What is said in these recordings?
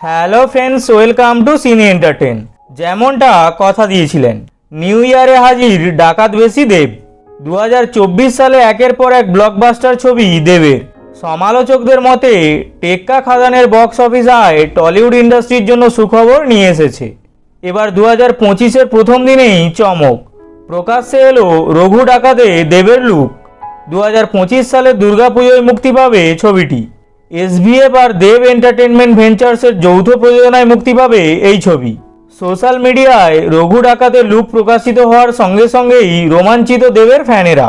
Hello friends, welcome to cine entertain যেমনটা কথা দিয়েছিলেন, নিউ ইয়ারে হাজির ডাকাত বেশি দেব। দু হাজার চব্বিশ সালে একের পর এক ব্লকবাস্টার ছবি দেবের। সমালোচকদের মতে, টেক্কা খাদানের বক্স অফিস আয় টলিউড ইন্ডাস্ট্রির জন্য সুখবর নিয়ে এসেছে। এবার দু হাজার পঁচিশের প্রথম দিনেই চমক। প্রকাশ্যে এলো রঘু ডাকাতে দেবের লুক দু হাজার পঁচিশ সালে দুর্গাপুজোয় মুক্তি পাবে ছবিটি। এসভিএফ আর দেব এন্টারটেনমেন্ট ভেঞ্চার্সের যৌথ প্রযোজনায় মুক্তি পাবে এই ছবি। সোশ্যাল মিডিয়ায় রঘু ডাকাতের লুক প্রকাশিত হওয়ার সঙ্গে সঙ্গেই রোমাঞ্চিত দেবের ফ্যানেরা।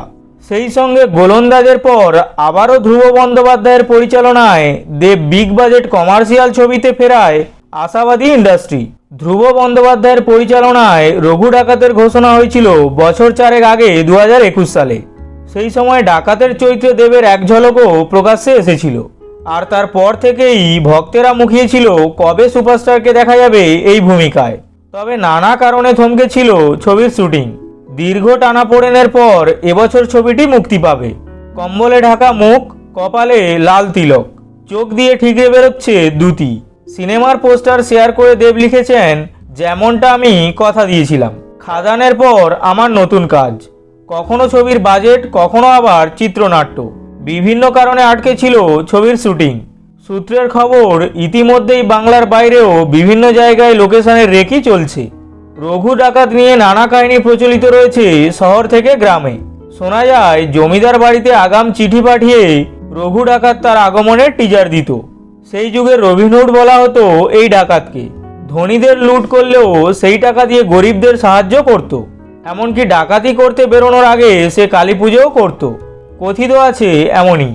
সেই সঙ্গে গোলন্দাজের পর আবারও ধ্রুব বন্দ্যোপাধ্যায়ের পরিচালনায় দেব বিগ বাজেট কমার্শিয়াল ছবিতে ফেরায় আশাবাদী ইন্ডাস্ট্রি। ধ্রুব বন্দ্যোপাধ্যায়ের পরিচালনায় রঘু ডাকাতের ঘোষণা হয়েছিল বছর চারেক আগে দু হাজার একুশ সালে। সেই সময় ডাকাতের চরিত্রে দেবের এক ঝলকও প্রকাশ্যে এসেছিল। আর তারপর থেকেই ভক্তেরা মুখিয়েছিল, কবে সুপারস্টারকে দেখা যাবে এই ভূমিকায়? তবে নানা কারণে থমকেছিল ছবির শুটিং। দীর্ঘ টানাপোড়েনের পর এবছর ছবিটি মুক্তি পাবে। কম্বলে ঢাকা মুখ, কপালে লাল তিলক। চোখ দিয়ে ঠিকে বেরোচ্ছে দুটি সিনেমার পোস্টার শেয়ার করে দেব লিখেছেন, যেমনটা আমি কথা দিয়েছিলাম। খাদানের পর আমার নতুন কাজ। কখনো ছবির বাজেট, কখনো আবার চিত্রনাট্য। বিভিন্ন কারণে আটকে ছিল ছবির শুটিং। সূত্রের খবর, ইতিমধ্যেই বাংলার বাইরেও বিভিন্ন জায়গায় লোকেশনের রেকি চলছে। রঘু ডাকাত নিয়ে নানা কাহিনী প্রচলিত রয়েছে শহর থেকে গ্রামে। শোনা যায়, জমিদার বাড়িতে আগাম চিঠি পাঠিয়ে রঘু ডাকাত তার আগমনের টিজার দিত। সেই যুগে রবিনহুড বলা হতো এই ডাকাতকে। ধনীদের লুট করলেও সেই টাকা দিয়ে গরিবদের সাহায্য করত। এমনকি ডাকাতি করতে বেরোনোর আগে সে কালী পুজোও করত। কথিত আছে এমনই।